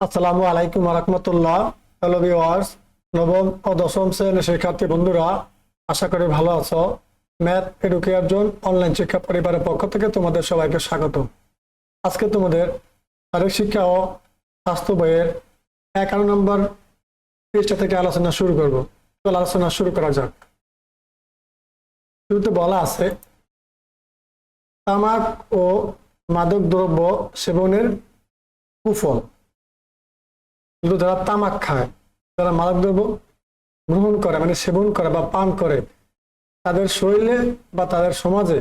আসসালামু আলাইকুম রহমতুল্লাহ। Hello viewers নবম ও দশম শ্রেণির শিক্ষার্থী বন্ধুরা, আশা করি ভালো আছো। ম্যাথ এডুকেয়ার জোন অনলাইন শিক্ষা পরিবারের পক্ষ থেকে তোমাদের সবাইকে স্বাগত আজকে তোমাদের শারীরিক শিক্ষা ও স্বাস্থ্য বইয়ের এগারো নম্বর পৃষ্ঠা থেকে আলোচনা শুরু করব। চল আলোচনা শুরু করা যাক। শুরুতে বলা আছে, তামাক ও মাদক দ্রব্য সেবনের কুফল। কিন্তু যারা তামাক খায়, যারা মাদক দ্রব্য গ্রহণ করে মানে সেবন করে বা পান করে, তাদের শরীরে বা তাদের সমাজে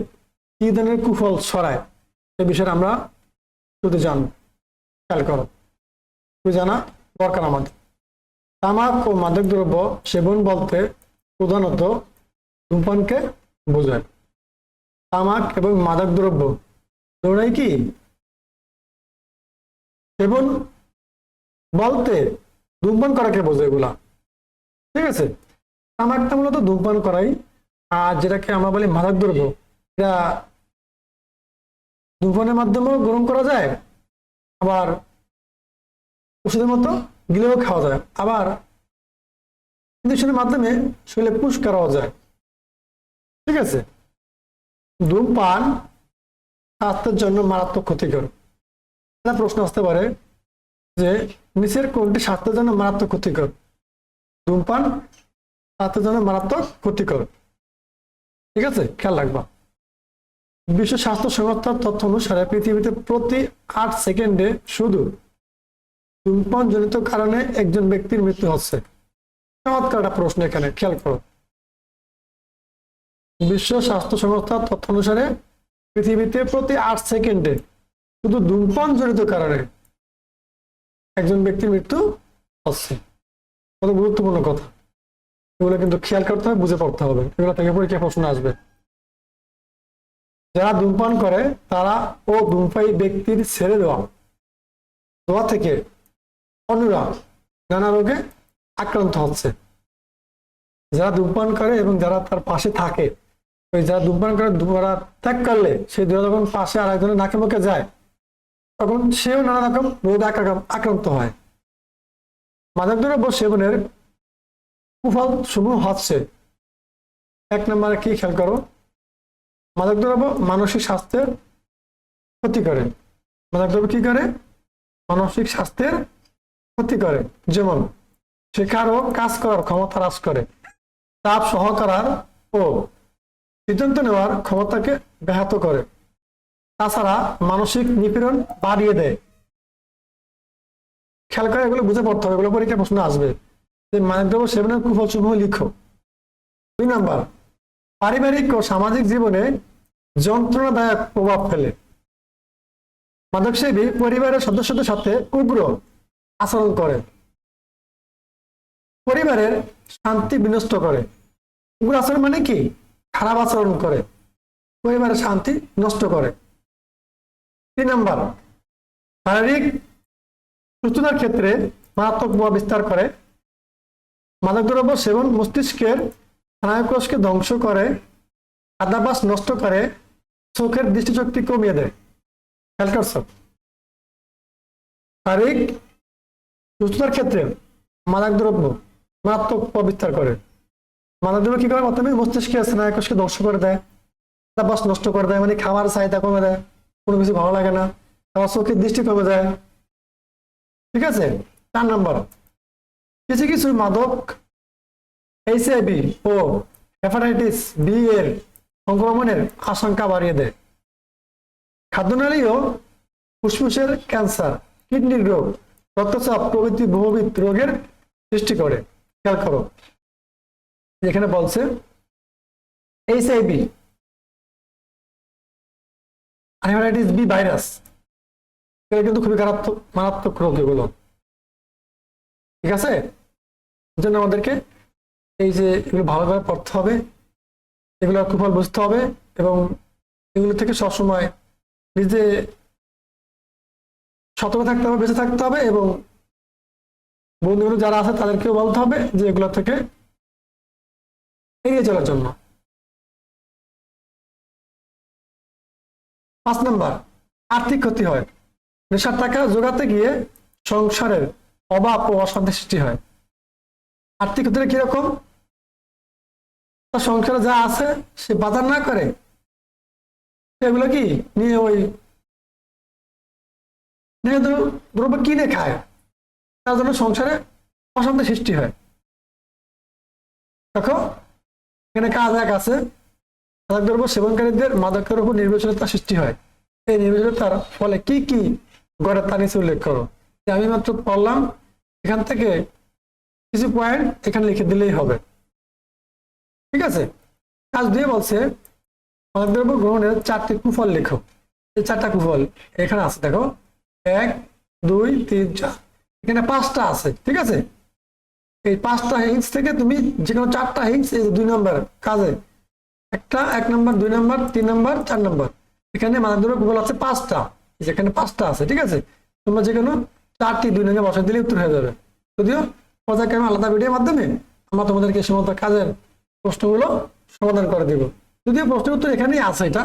কি ধরনের কুফল ছড়ায়, সে বিষয়ে আমরা শুধু জান, খেয়াল করো। জানা, দরকার আমাদের। তামাক ও মাদক দ্রব্য সেবন বলতে প্রধানত ধূমপানকে বোঝায়। তামাক এবং মাদক দ্রব্য, দুটোই কি? সেবন বলতে ধূমপান করাকে বোঝে এগুলা? ঠিক আছে? তামাকটা মূলত ধূমপান করাই, আর যেটাকে আমরা বলি মাদক দ্রব্য। এটা ধূমপানের মাধ্যমেও গ্রহণ করা যায়, আবার ওষুধের মতো গিলেও খাওয়া যায়, আবার ইঞ্জেকশনের মাধ্যমে শরীরে পুষ করাও যায়। ঠিক আছে? ধূমপান স্বাস্থ্যের জন্য মারাত্মক ক্ষতিকর। প্রশ্ন আসতে পারে যে নিচের কোনটি স্বাস্থ্যের জন্য মারাত্মক ক্ষতিকর। ধূমপান স্বাস্থ্যের জন্য মারাত্মক ক্ষতিকর। ঠিক আছে? খেয়াল রাখবা। বিশ্ব স্বাস্থ্য সংস্থার তথ্য অনুসারে পৃথিবীতে প্রতি আট সেকেন্ডে শুধু ধূমপান জনিত কারণে একজন ব্যক্তির মৃত্যু হচ্ছে। চমৎকার একটা প্রশ্ন এখানে, খেয়াল করো। বিশ্ব স্বাস্থ্য সংস্থার তথ্য অনুসারে পৃথিবীতে প্রতি আট সেকেন্ডে শুধু ধূমপান জনিত কারণে একজন ব্যক্তির মৃত্যু হচ্ছে। কত গুরুত্বপূর্ণ কথা। এগুলো কিন্তু খেয়াল করতে হবে, বুঝে পড়তে হবে। এগুলো থেকে পরীক্ষা প্রশ্ন আসবে? যারা ধূমপান করে, তারা ও ধূমপায়ী ব্যক্তির ছেড়ে দেওয়া। দেওয়া থেকে অন্যরা নানা রোগে আক্রান্ত হচ্ছে। যারা ধূমপান করে এবং যারা তার পাশে থাকে, ওই যারা ধূমপান করে দুরা ত্যাগ করলে, সেই দুরা যখন পাশে আর একজনের নাকে মুখে যায় তখন সেও নানা রকম আক্রা- আক্রান্ত হয়। মাদক দ্রব্য সেবনের কুফল সমূহ হচ্ছে, এক নম্বরে কি খেয়াল করো? মাদক দ্রব্য মানসিক স্বাস্থ্যের ক্ষতি করে। মাদক দ্রব্য কি করে? মানসিক স্বাস্থ্যের ক্ষতি করে। যেমন শেখার ও কাজ করার ক্ষমতা হ্রাস করে। চাপ সহ করার ও সিদ্ধান্ত নেওয়ার ক্ষমতাকে ব্যাহত করে। তাছাড়া মানসিক নিপীড়ন বাড়িয়ে দেয়। খেয়াল করে এগুলো বুঝে পড়তে হবে, এগুলো পরীক্ষা প্রশ্ন আসবে। যে মাদকদ্রব্য সেবনের কুফল সমূহ লিখো। দুই নাম্বার, পারিবারিক ও সামাজিক জীবনে যন্ত্রণাদায়ক প্রভাব ফেলে। মাদকসেবী পরিবারের সদস্যদের সাথে উগ্র আচরণ করে। পরিবারের শান্তি বিনষ্ট করে। উগ্র আচরণ মানে কি? খারাপ আচরণ করে। পরিবারের শান্তি নষ্ট করে। তিন নম্বর, শারীরিক সুস্থতার ক্ষেত্রে মারাত্মক প্রভাব বিস্তার করে। মাদকদ্রব্য সেবন মস্তিষ্কের স্নায়ুকোষকে ধ্বংস করে খাদ্যাভ্যাস নষ্ট করে, চোখের দৃষ্টিশক্তি কমিয়ে দেয়। খেয়াল শারীরিক সুস্থতার ক্ষেত্রে মাদকদ্রব্য মারাত্মক প্রভাব বিস্তার করে। মাদকদ্রব্য কি করে? প্রথমে মস্তিষ্কের স্নায়ুকোষকে ধ্বংস করে দেয় খাদ্যাভ্যাস নষ্ট করে দেয় মানে খাবার চাহিদা কমে দেয়। কোনো কিছু ভালো লাগে না আবার চোখের দৃষ্টি কমে যায়। ঠিক আছে? চার নম্বর। কিছু কিছু মাদক এইচ এইচআইভি ও হেপাটাইটিস বি এর সংক্রমণের আশঙ্কা বাড়িয়ে দেয়। খাদ্যনালী ও ফুসফুসের ক্যান্সার কিডনির রোগ, রক্তচাপ প্রভৃতি বহুবিধ রোগের সৃষ্টি করে। খেয়াল করো। এখানে বলছে H HIV hepatitis B virus. এটা কিন্তু খুবই মারাত্মক মারাত্মক রোগ এগুলো। ঠিক আছে? জন্য আমাদেরকে এই যে এগুলো ভালোভাবে পড়তে হবে, এগুলো কুফল বুঝতে হবে এবং এগুলো থেকে সবসময় নিজে সতর্ক থাকতে হবে, বেঁচে থাকতে হবে এবং বন্ধুগুলো যারা আছে তাদেরকেও বলতে হবে যে এগুলো থেকে এড়িয়ে চলার জন্য। পাঁচ নম্বর, আর্থিক ক্ষতি হয়। নেশার টাকা জোগাতে গিয়ে সংসারের অভাব ও অশান্তি সৃষ্টি হয়। আর্থিক ক্ষেত্রে কীরকম সংসারে যা আছে সে বাজার না করে, সেগুলো কি নিয়ে ওই দ্র- দ্রব্য কিনে খায়। তার জন্য সংসারে অশান্তি সৃষ্টি হয়। দেখো, এখানে কাজ এক আছে। মাদক দ্রব্য সেবনকারীদের মাদকের উপর নির্ভরশীলতা সৃষ্টি হয়। এই নির্ভরশীলতার ফলে কি কি গড়ে তা নিচে উল্লেখ করো। আমি মাত্র পড়লাম, এখান থেকে কিছু পয়েন্ট এখানে লিখে দিলেই হবে। ঠিক আছে? কাজ দিয়ে বলছে, মাদক দ্রব্য গ্রহণের চারটি কুফল লেখো। এই চারটা কুফল এখানে আছে, দেখো। এক, দুই, তিন, চার। এখানে পাঁচটা আছে, ঠিক আছে? এই পাঁচটা হিংস থেকে তুমি যে কোনো চারটা হিংস এই দুই নম্বর কাজে একটা, এক নম্বর, দুই নম্বর, তিন নম্বর, চার নম্বর। এখানে মানবদ্রব্য গুগল আছে পাঁচটা। যেখানে পাঁচটা আছে, ঠিক আছে? তোমরা যে কোনো চারটি দুই নম্বর বসে দিলে উত্তর হয়ে যাবে। যদিও পর্যায়ক্রমে আলাদা ভিডিওর মাধ্যমে আমরা তোমাদেরকে সে মতো কাজের প্রশ্নগুলো সমাধান করে দিব। যদিও প্রশ্নের উত্তর এখানেই আছে এটা,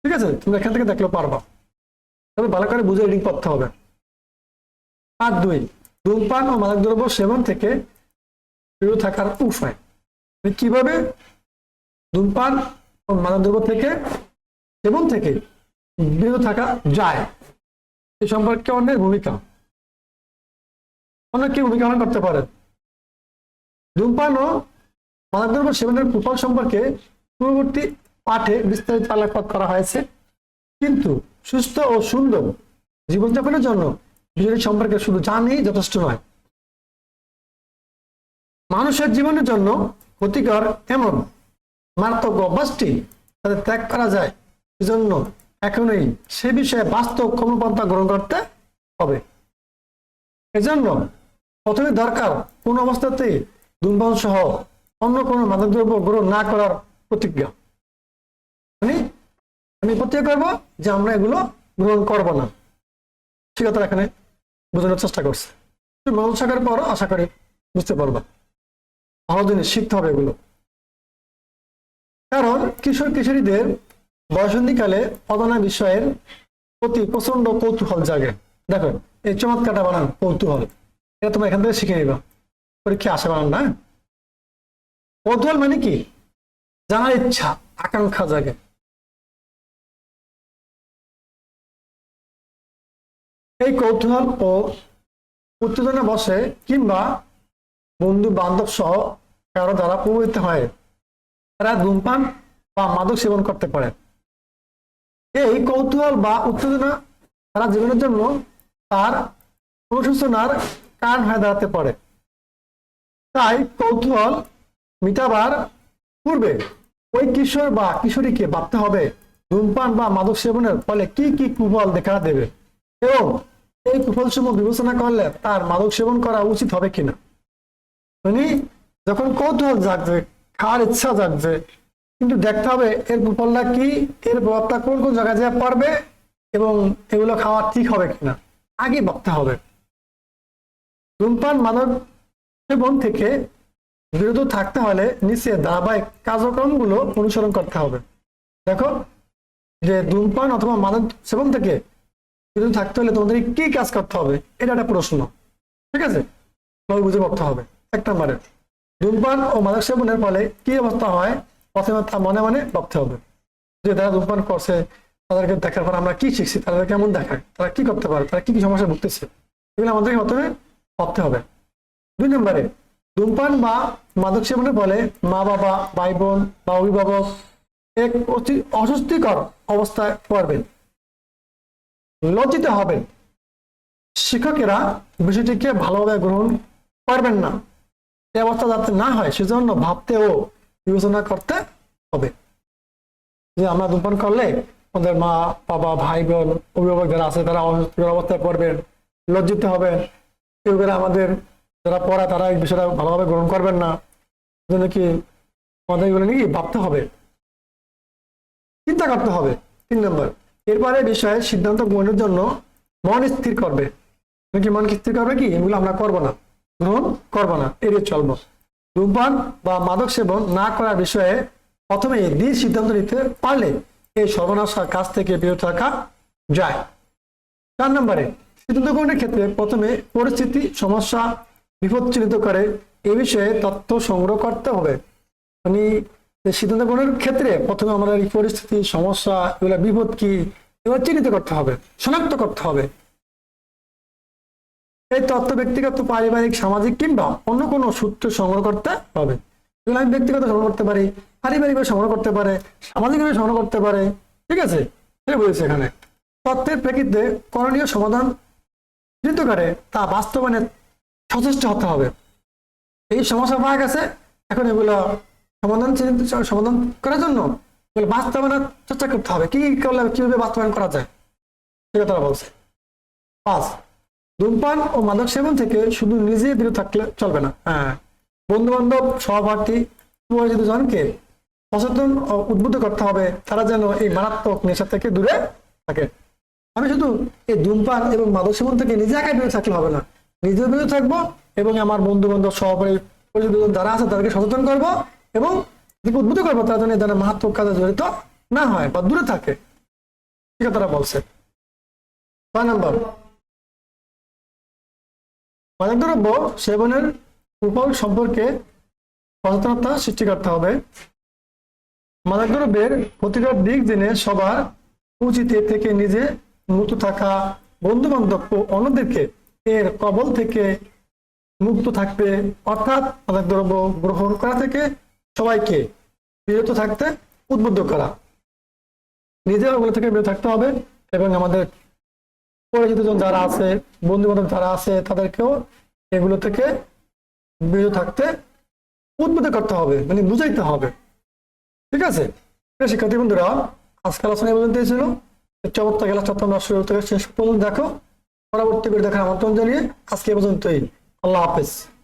ঠিক আছে? তুমি এখান থেকে দেখলেও পারবা। তবে ভালো করে বুঝে রিডিং করতে হবে। পার্ট দুই, ধূমপান ও মাদকদ্রব্য সেবন থেকে থাকার উপায়। মানে কীভাবে ধূমপান ও মাদকদ্রব্য থেকে সেবন থেকে বিরত থাকা যায়। এ সম্পর্কে অন্যের ভূমিকা। অন্য কি ভূমিকা পালন করতে পারে? ধূমপান ও মাদকদ্রব্য সেবনের কুফল সম্পর্কে পূর্ববর্তী পাঠে বিস্তারিত আলোকপাত করা হয়েছে। কিন্তু সুস্থ ও সুন্দর জীবনযাপনের জন্য বিষয়টি সম্পর্কে শুধু জানেই যথেষ্ট নয়। মানুষের জীবনের জন্য ক্ষতিকর এমন মারাত্মক অভ্যাসটি তাদের ত্যাগ করা যায়। এজন্য এখনই সে বিষয়ে বাস্তব কর্মপন্থা গ্রহণ করতে হবে। এজন্য প্রথমে দরকার কোন অবস্থাতেই ধূমপান সহ অন্য কোনো মাদকদ্রব্য গ্রহণ না করার প্রতিজ্ঞা। মানে আমি প্রতিজ্ঞা করব যে আমরা এগুলো গ্রহণ করব না। ঠিক আছে এখানে বোঝানোর চেষ্টা করছে। মনোজ শাখার পরও আশা করি বুঝতে পারবা। ভালো জিনিস শিখতে হবে এগুলো। কারণ কিশোর কিশোরীদের বয়সন্ধিকালে অজানা বিষয়ের প্রতি প্রচণ্ড কৌতূহল জাগে। দেখো, এই চমৎকারটা বানান, কৌতূহল। এটা তোমরা এখান থেকে শিখে নিবা। পরীক্ষা আসে বানান, না? কৌতূহল মানে কি? জানার ইচ্ছা, আকাঙ্ক্ষা জাগে। এই কৌতূহল ও উত্তেজনা বসে কিংবা বন্ধু বান্ধব সহ কারও দ্বারা প্রভাবিত হয়। তারা ধূমপান বা মাদক সেবন করতে পারে। এই কৌতূহল বা উত্তেজনা তারা জীবনের জন্য তার অনুশোচনার কারণ হয়ে দাঁড়াতে পারে। তাই কৌতূহল মিটাবার পূর্বে ওই কিশোর বা কিশোরীকে ভাবতে হবে, ধূমপান বা মাদক সেবনের ফলে কি কি কুফল দেখা দেবে এবং এই কুফলসমূহ বিবেচনা করলে তার মাদক সেবন করা উচিত হবে কিনা। মানে যখন কৌতূহল জাগবে খাওয়ার ইচ্ছা জাগবে কিন্তু দেখতে হবে এর কুফলটা কি, এর প্রভাবটা কোন কোন জায়গায় যা পড়বে এবং এগুলো খাওয়া ঠিক হবে কিনা। আগে ভাবতে হবে। ধূমপান মাদক সেবন থেকে বিরত থাকতে হলে নিচে ধারাবাহিক কার্যক্রমগুলো অনুসরণ করতে হবে। দেখো, যে ধূমপান অথবা মাদক সেবন থেকে বিরত থাকতে হলে তোমাদের কি কাজ করতে হবে, এটা একটা প্রশ্ন। ঠিক আছে? বুঝে পড়তে হবে। এক নম্বরে। ধূমপান ও মাদক সেবনের ফলে কি অবস্থা হয়? প্রথমে তা মনে মনে ভাবতে হবে। যে যারা ধূমপান করছে, তাদেরকে দেখার পর আমরা কি শিখছি তাদের কেমন দেখায়, তারা কি করতে পারে, তারা কি কি সমস্যা ভুগতেছে, এগুলো আমাদেরকে প্রথমে ভাবতে হবে। দুই নম্বরে, ধূমপান বা মাদক সেবনের ফলে মা বাবা ভাই বোন বা অভিভাবক এক অতি অস্বস্তিকর অবস্থায় পড়বেন। লজ্জিত হবেন। শিক্ষকেরা বিষয়টিকে ভালোভাবে গ্রহণ করবেন না। এই অবস্থা যাতে না হয়, সেজন্য ভাবতে ও বিবেচনা করতে হবে। যে আমরা ধূমপান করলে আমাদের মা, বাবা ভাই বোন অভিভাবক যারা আছে, তারা অবস্থায় পড়বেন, লজ্জিত হবেন। কেউ করে আমাদের যারা পড়া, তারা এই বিষয়টা ভালোভাবে গ্রহণ করবেন না। জন্য কি আমাদের এগুলো নিয়ে ভাবতে হবে। চিন্তা করতে হবে। তিন নম্বর, এরপরে বিষয়ে সিদ্ধান্ত গ্রহণের জন্য মন স্থির করবে। নাকি মন স্থির করবে কি? এগুলো আমরা করব না। গ্রহণ করব না। এড়িয়ে চলবো। ধূমপান বা মাদক সেবন না করার বিষয়ে প্রথমে দৃঢ় সিদ্ধান্ত নিতে পারলে এই সর্বনাশার কাছ থেকে বিরত থাকা যায়। চার নম্বরে সিদ্ধান্ত গ্রহণের ক্ষেত্রে প্রথমে পরিস্থিতি, সমস্যা, বিপদ চিহ্নিত করে। এ বিষয়ে তথ্য সংগ্রহ করতে হবে। মানে সিদ্ধান্ত গ্রহণের ক্ষেত্রে প্রথমে আমরা এই পরিস্থিতি, সমস্যা, এগুলো বিপদ কি, এগুলো চিহ্নিত করতে হবে, শনাক্ত করতে হবে। এই তথ্য ব্যক্তিগত, পারিবারিক, সামাজিক কিংবা অন্য কোনো সূত্র সংগ্রহ করতে হবে। এগুলো আমি ব্যক্তিগত সংগ্রহ করতে পারি পারিবারিকভাবে সংগ্রহ করতে পারে সামাজিকভাবে সংগ্রহ করতে পারে, ঠিক আছে? সেটা বলেছে এখানে। তথ্যের প্রেক্ষিতে করণীয় সমাধান চিহ্নিত করে তা বাস্তবায়নে সচেষ্ট হতে হবে। এই সমস্যা পাওয়া গেছে, এখন এগুলো সমাধান সমাধান করার জন্য বাস্তবায়নের চেষ্টা করতে হবে। কি কি করলে, কীভাবে বাস্তবায়ন করা যায়? সেটা তারা বলছে। পাঁচ। ধূমপান ও মাদক সেবন থেকে শুধু নিজে বিরত থাকলে চলবে না। হ্যাঁ। বন্ধু বান্ধব সহপাঠী জনকে সচেতন ও উদ্বুদ্ধ করতে হবে। তারা যেন এই মারাত্মক নেশা থেকে দূরে থাকে। আমি শুধু এই ধূমপান এবং মাদক সেবন থেকে নিজে একাই বিরত থাকলে হবে না। নিজে বিরত থাকব এবং আমার বন্ধু বান্ধব সহপাঠী, পরিচিত যারা আছে তাদেরকে সচেতন করব এবং উদ্বুদ্ধ করব তারা যেন ধরনের মারাত্মক কাজে জড়িত না হয় বা দূরে থাকে। ঠিক তারা বলছে। ছয় নম্বর। মাদকদ্রব্য সেবনের কুফল সম্পর্কে সচেতনতা সৃষ্টি করতে হবে। মাদকদ্রব্যের ক্ষতিকর দিক জেনে সবার উচিত থেকে নিজে মুক্ত থাকা বন্ধু বান্ধব ও অন্যদেরকে এর কবল থেকে মুক্ত থাকতে, অর্থাৎ মাদকদ্রব্য গ্রহণ করা থেকে সবাইকে বিরত থাকতে উদ্বুদ্ধ করা। নিজের ওগুলো থেকে বিরত থাকতে হবে এবং আমাদের পরিচিত জন যারা আছে বন্ধু বান্ধব যারা আছে, তাদেরকেও এগুলো থেকে বিরত থাকতে উদ্বুদ্ধ করতে হবে মানে বুঝাইতে হবে। ঠিক আছে? শিক্ষার্থী বন্ধুরা আজকে আলোচনা পর্যন্ত দিয়েছিল চমৎকার ক্লাসটা তোমরা শুরু থেকে শেষ পর্যন্ত দেখো। পরবর্তী করে দেখার আমন্ত্রণ জানিয়ে আজকে পর্যন্তই। আল্লাহ হাফেজ।